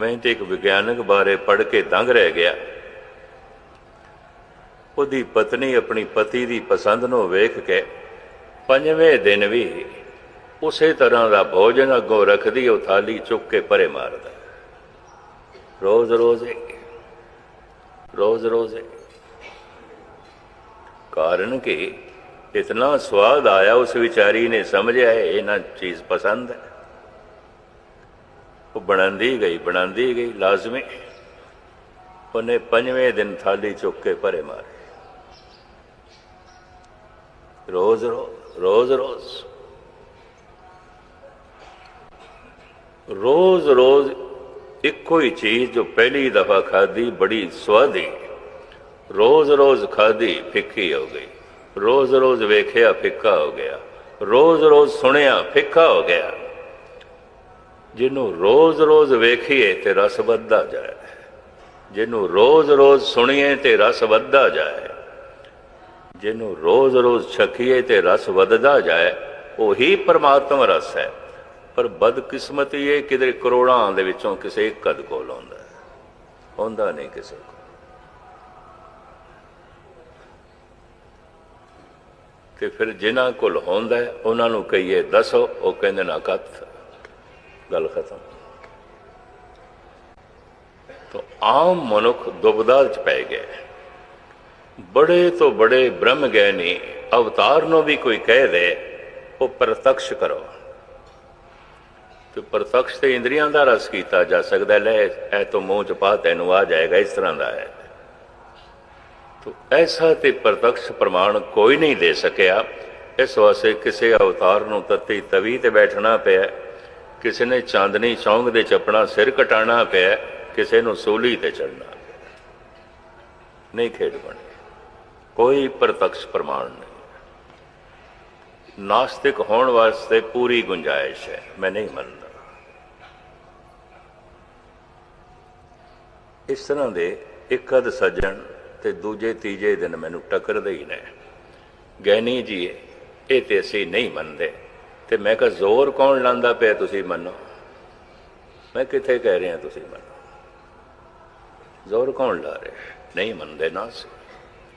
ਮੈਂ ਤੇ ਇੱਕ ਵਿਗਿਆਨਕ ਬਾਰੇ ਪੜ੍ਹ ਕੇ ਦੰਗ ਰਹਿ ਗਿਆ। ਉਹਦੀ ਪਤਨੀ ਆਪਣੀ ਪਤੀ ਦੀ ਪਸੰਦ ਨੂੰ ਵੇਖ ਕੇ ਪੰਜਵੇਂ ਦਿਨ ਵੀ ਉਸੇ ਤਰ੍ਹਾਂ ਦਾ ਭੋਜਨ ਅੱਗੋਂ ਰੱਖਦੀ ਉਹ ਥਾਲੀ ਚੁੱਕ ਕੇ ਪਰੇ ਮਾਰਦਾ। ਰੋਜ਼ ਰੋਜ਼ ਰੋਜ਼ ਰੋਜ਼ ਹੀ। ਕਾਰਨ ਕਿ? ਇਤਨਾ ਸਵਾਦ ਆਇਆ ਉਸ ਵਿਚਾਰੀ ਨੇ ਸਮਝਿਆ ਇਹ ਨਾ ਚੀਜ਼ ਪਸੰਦ ਹੈ। ਉਹ ਬਣਾਉਂਦੀ ਗਈ ਬਣਾਉਂਦੀ ਗਈ, ਲਾਜ਼ਮੀ। ਉਹਨੇ ਪੰਜਵੇਂ ਦਿਨ ਥਾਲੀ ਚੁੱਕ ਕੇ ਪਰੇ ਮਾਰੇ। ਰੋਜ਼ ਰੋਜ਼ ਰੋਜ਼ ਰੋਜ਼। ਰੋਜ਼ ਰੋਜ਼ ਇੱਕੋ ਹੀ ਚੀਜ਼ ਜੋ ਪਹਿਲੀ ਦਫਾ ਖਾਦੀ ਬੜੀ ਸਵਾਦੀ। ਰੋਜ਼ ਰੋਜ਼ ਖਾਦੀ ਫਿੱਕੀ ਹੋ ਗਈ। ਰੋਜ਼ ਰੋਜ਼ ਵੇਖਿਆ, ਫਿੱਕਾ ਹੋ ਗਿਆ। ਰੋਜ਼ ਰੋਜ਼ ਸੁਣਿਆ, ਫਿੱਕਾ ਹੋ ਗਿਆ। ਜਿਹਨੂੰ ਰੋਜ਼ ਰੋਜ਼ ਵੇਖੀਏ ਤੇ ਰਸ ਵੱਧਦਾ ਜਾਏ। ਜਿਹਨੂੰ ਰੋਜ਼ ਰੋਜ਼ ਸੁਣੀਏ ਤੇ ਰਸ ਵੱਧਦਾ ਜਾਏ। ਜਿਹਨੂੰ ਰੋਜ਼ ਰੋਜ਼ ਛਕੀਏ ਤੇ ਰਸ ਵੱਧਦਾ ਜਾਏ, ਉਹੀ ਪਰਮਾਤਮਾ ਰਸ ਹੈ। ਪਰ ਬਦਕਿਸਮਤੀ ਇਹ ਕਿਤੇ ਕਰੋੜਾਂ ਦੇ ਵਿੱਚੋਂ ਕਿਸੇ ਇੱਕ ਕਦ ਕੋਲ ਆਉਂਦਾ ਹੈ। ਹੁੰਦਾ ਨਹੀਂ ਕਿਸੇ ਕੋਲ। ਤੇ ਫਿਰ ਜਿਨ੍ਹਾਂ ਕੋਲ ਹੁੰਦਾ ਉਹਨਾਂ ਨੂੰ ਕਹੀਏ, ਦੱਸੋ, ਉਹ ਕਹਿੰਦੇ ਨਾ ਕਤ ਗੱਲ ਖਤਮ। ਤੋ ਆਮ ਮਨੁੱਖ ਦੁਬਦਾ ਚ ਪੈ ਗਿਆ ਬੜੇ ਤੋਂ ਬੜੇ ਬ੍ਰਹਮ ਗਿਆਨੀ ਅਵਤਾਰ ਨੂੰ ਵੀ ਕੋਈ ਕਹਿ ਦੇ, ਉਹ ਪ੍ਰਤੱਖ ਕਰੋ। ਤੇ ਪ੍ਰਤੱਖ ਤੇ ਇੰਦਰੀਆਂ ਦਾ ਰਸ ਕੀਤਾ ਜਾ ਸਕਦਾ ਲੈ, ਇਹ ਤੋਂ ਮੂੰਹ ਚ ਪਾ, ਤੈਨੂੰ ਆ ਜਾਏਗਾ, ਇਸ ਤਰ੍ਹਾਂ ਦਾ ਹੈ। ਤੋ ਐਸਾ ਤੇ ਪ੍ਰਤੱਖ ਪ੍ਰਮਾਣ ਕੋਈ ਨਹੀਂ ਦੇ ਸਕਿਆ। ਇਸ ਵਾਸਤੇ ਕਿਸੇ ਅਵਤਾਰ ਨੂੰ ਤਤੀ ਤਵੀ ਤੇ ਬੈਠਣਾ ਪਿਆ। ਕਿਸੇ ਨੇ ਚਾਂਦਨੀ ਚੌਂਕ ਦੇ ਚ ਆਪਣਾ ਸਿਰ ਕਟਾਣਾ ਪਿਆ, ਕਿਸੇ ਨੂੰ ਸੂਲੀ ਤੇ ਚੜਨਾ ਪਿਆ ਨਹੀਂ ਖੇਡ ਬਣੀ। ਕੋਈ ਪ੍ਰਤੱਖ ਪ੍ਰਮਾਣ ਨਹੀਂ। ਨਾਸਤਿਕ ਹੋਣ ਵਾਸਤੇ ਪੂਰੀ ਗੁੰਜਾਇਸ਼ ਹੈ, ਮੈਂ ਨਹੀਂ ਮੰਨਦਾ। ਇਸ ਤਰ੍ਹਾਂ ਦੇ ਇੱਕ ਅਦ ਸੱਜਣ ਤੇ ਦੂਜੇ ਤੀਜੇ ਦਿਨ ਮੈਨੂੰ ਟੱਕਰਦੇ ਹੀ ਨੇ। ਗੈਨੀ ਜੀ, ਇਹ ਤੇ ਅਸੀਂ ਨਹੀਂ ਮੰਨਦੇ। ਤੇ ਮੈਂ ਕਿਹਾ, ਜ਼ੋਰ ਕੌਣ ਲਾਂਦਾ ਪਿਆ ਤੁਸੀਂ ਮੰਨੋ? ਮੈਂ ਕਿੱਥੇ ਕਹਿ ਰਿਹਾ ਤੁਸੀਂ ਮੰਨੋ? ਜ਼ੋਰ ਕੌਣ ਲਾ ਰਿਹਾ? ਨਹੀਂ ਮੰਨਦੇ ਨਾ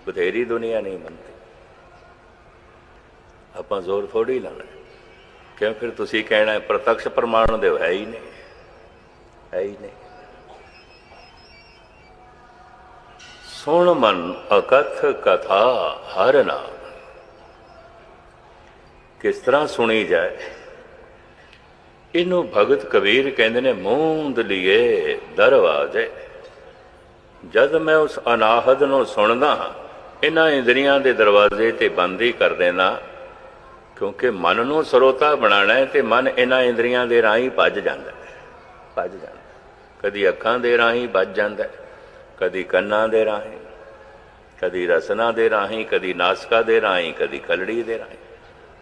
ਬਥੇਰੀ ਦੁਨੀਆ ਨਹੀਂ ਮੰਨਦੀ। ਆਪਾਂ ਜ਼ੋਰ ਥੋੜੀ ਲਾਣਾ ਕਿਉਂ? ਫਿਰ ਤੁਸੀਂ ਕਹਿਣਾ ਹੈ ਪ੍ਰਤੱਖ ਪ੍ਰਮਾਣ ਦੇ ਹੈ ਹੀ ਨਹੀਂ। ਹੈ ਹੀ ਨਹੀਂ। ਸੁਣ ਮਨ ਅਕਥ ਕਥਾ ਹਰ ਨਾਮ। ਕਿਸ ਤਰ੍ਹਾਂ ਸੁਣੀ ਜਾਏ। ਇਹਨੂੰ ਭਗਤ ਕਬੀਰ ਕਹਿੰਦੇ ਨੇ, ਮੂੰਦ ਲਿਏ ਦਰਵਾਜ਼ੇ ਜਦ ਮੈਂ ਉਸ ਅਨਾਹਦ ਨੂੰ ਸੁਣਦਾ ਹਾਂ, ਇਹਨਾਂ ਇੰਦਰੀਆਂ ਦੇ ਦਰਵਾਜ਼ੇ ਤੇ ਬੰਦ ਹੀ ਕਰ ਦੇਣਾ, ਕਿਉਂਕਿ ਮਨ ਨੂੰ ਸਰੋਤਾ ਬਣਾਉਣਾ ਹੈ ਤੇ ਮਨ ਇਹਨਾਂ ਇੰਦਰੀਆਂ ਦੇ ਰਾਹੀਂ ਭੱਜ ਜਾਂਦਾ ਹੈ। ਭੱਜ ਜਾਂਦਾ ਕਦੀ ਅੱਖਾਂ ਦੇ ਰਾਹੀਂ ਭੱਜ ਜਾਂਦਾ ਕਦੀ ਕੰਨਾਂ ਦੇ ਰਾਹੀਂ, ਕਦੀ ਰਸਨਾ ਦੇ ਰਾਹੀਂ, ਕਦੀ ਨਾਸਕਾ ਦੇ ਰਾਹੀਂ, ਕਦੀ ਕਲੜੀ ਦੇ ਰਾਹੀਂ।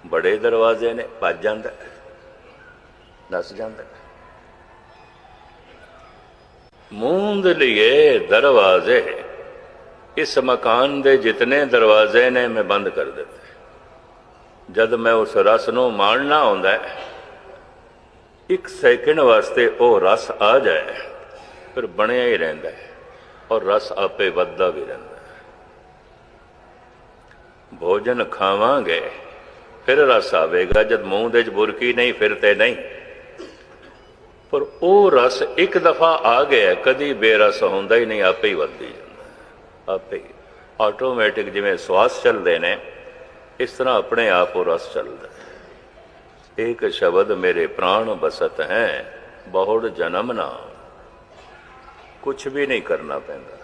ਬੜੇ ਦਰਵਾਜ਼ੇ ਨੇ ਭੱਜ ਜਾਂਦਾ ਹੈ, ਨਸ ਜਾਂਦਾ ਮੂੰਦ ਲਿਏ ਦਰਵਾਜ਼ੇ ਇਸ ਮਕਾਨ ਦੇ ਜਿਤਨੇ ਦਰਵਾਜ਼ੇ ਨੇ ਮੈਂ ਬੰਦ ਕਰ ਦਿੱਤੇ। ਜਦ ਮੈਂ ਉਸ ਰਸ ਨੂੰ ਮਾਣਨਾ ਹੁੰਦਾ ਹੈ ਇੱਕ ਸੈਕਿੰਡ ਵਾਸਤੇ ਉਹ ਰਸ ਆ ਜਾਏ ਫਿਰ ਬਣਿਆ ਹੀ ਰਹਿੰਦਾ ਹੈ ਔਰ ਰਸ ਆਪੇ ਵੱਧਦਾ ਵੀ ਰਹਿੰਦਾ ਭੋਜਨ ਖਾਵਾਂਗੇ ਫਿਰ ਰਸ ਆਵੇਗਾ, ਜਦ ਮੂੰਹ ਦੇ ਚ ਬੁਰਕੀ ਨਹੀਂ, ਫਿਰ ਤੇ ਨਹੀਂ। ਪਰ ਉਹ ਰਸ ਇੱਕ ਦਫਾ ਆ ਗਿਆ, ਕਦੀ ਬੇਰਸ ਹੁੰਦਾ ਹੀ ਨਹੀਂ, ਆਪੇ ਹੀ ਵੱਧਦੀ ਜਾਂਦਾ ਆਪੇ ਹੀ। ਆਟੋਮੈਟਿਕ ਜਿਵੇਂ ਸਵਾਸ ਚੱਲਦੇ ਨੇ, ਇਸ ਤਰ੍ਹਾਂ ਆਪਣੇ ਆਪ ਉਹ ਰਸ ਚੱਲਦਾ ਇੱਕ ਸ਼ਬਦ ਮੇਰੇ ਪ੍ਰਾਣ ਬਸਤ ਹੈ, ਬਹੁੜ ਜਨਮ ਨਾ ਕੁਝ ਵੀ ਨਹੀਂ ਕਰਨਾ ਪੈਂਦਾ।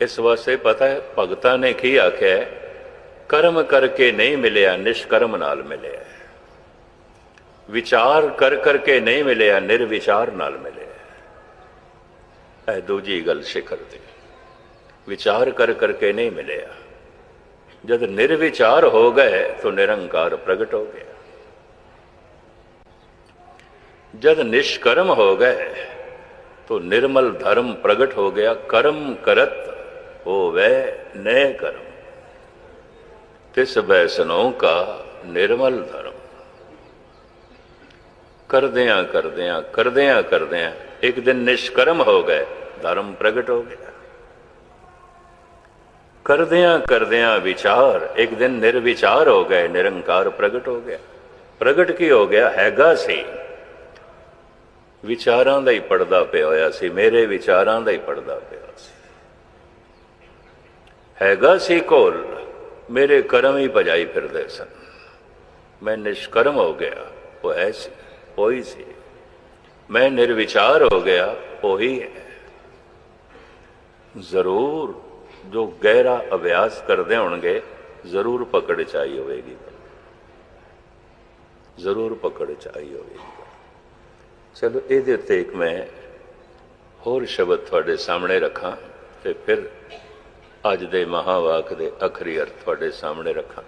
ਇਸ ਵਾਸਤੇ ਪਤਾ ਹੈ, ਭਗਤਾਂ ਨੇ ਕੀ ਆਖਿਆ ਕਰਮ ਕਰਕੇ ਨਹੀਂ ਮਿਲਿਆ, ਨਿਸ਼ਕਰਮ ਨਾਲ ਮਿਲਿਆ। ਵਿਚਾਰ ਕਰ ਕਰਕੇ ਨਹੀਂ ਮਿਲਿਆ, ਨਿਰਵਿਚਾਰ ਨਾਲ ਮਿਲਿਆ। ਇਹ ਦੂਜੀ ਗੱਲ ਸਿਖਰ ਤੇ। ਵਿਚਾਰ ਕਰ ਕਰਕੇ ਨਹੀਂ ਮਿਲਿਆ। ਜਦ ਨਿਰਵਿਚਾਰ ਹੋ ਗਏ, ਤਾਂ ਨਿਰੰਕਾਰ ਪ੍ਰਗਟ ਹੋ ਗਿਆ। ਜਦ ਨਿਸ਼ਕਰਮ ਹੋ ਗਏ, ਤੋ ਨਿਰਮਲ ਧਰਮ ਪ੍ਰਗਟ ਹੋ ਗਿਆ। ਕਰਮ ਕਰਤ ਹੋਵੇ, ਨੈ ਕਰਮ। तिस वैसनों का निर्मल धर्म ਕਰਦਿਆਂ ਕਰਦਿਆਂ ਕਰਦਿਆਂ ਕਰਦਿਆਂ ਇੱਕ ਦਿਨ ਨਿਸ਼ਕਰਮ ਹੋ ਗਏ ਧਰਮ ਪ੍ਰਗਟ ਹੋ ਗਿਆ ਕਰਦਿਆਂ ਕਰਦਿਆਂ ਵਿਚਾਰ ਇੱਕ ਦਿਨ ਨਿਰਵਿਚਾਰ ਹੋ ਗਏ ਨਿਰੰਕਾਰ ਪ੍ਰਗਟ ਹੋ ਗਿਆ ਪ੍ਰਗਟ ਕੀ ਹੋ ਗਿਆ ਹੈਗਾ ਸੀ ਵਿਚਾਰਾਂ ਦਾ ਹੀ ਪੜਦਾ ਪਿਆ ਹੋਇਆ ਸੀ ਮੇਰੇ ਵਿਚਾਰਾਂ ਦਾ ਹੀ ਪੜਦਾ ਪਿਆ ਸੀ ਹੈਗਾ ਸੀ ਕੋਲ ਮੇਰੇ ਕਰਮ ਹੀ ਭਜਾਈ ਫਿਰਦੇ ਸਨ। ਮੈਂ ਨਿਸ਼ਕਰਮ ਹੋ ਗਿਆ, ਉਹ ਹੈ ਸੀ, ਉਹੀ ਸੀ। ਮੈਂ ਨਿਰਵਿਚਾਰ ਹੋ ਗਿਆ, ਉਹੀ ਹੈ। ਜ਼ਰੂਰ ਜੋ ਗਹਿਰਾ ਅਭਿਆਸ ਕਰਦੇ ਹੋਣਗੇ, ਜ਼ਰੂਰ ਪਕੜ ਚ ਆਈ ਹੋਵੇਗੀ। ਜ਼ਰੂਰ ਪਕੜ ਚ ਆਈ ਹੋਵੇਗੀ। ਚਲੋ, ਇਹਦੇ ਉੱਤੇ ਇੱਕ ਮੈਂ ਹੋਰ ਸ਼ਬਦ ਤੁਹਾਡੇ ਸਾਹਮਣੇ ਰੱਖਾਂ ਤੇ ਫਿਰ ਅੱਜ ਦੇ ਮਹਾਵਾਕ ਦੇ ਅਖਰੀ ਅਰਥ ਤੁਹਾਡੇ ਸਾਹਮਣੇ ਰੱਖਾਂ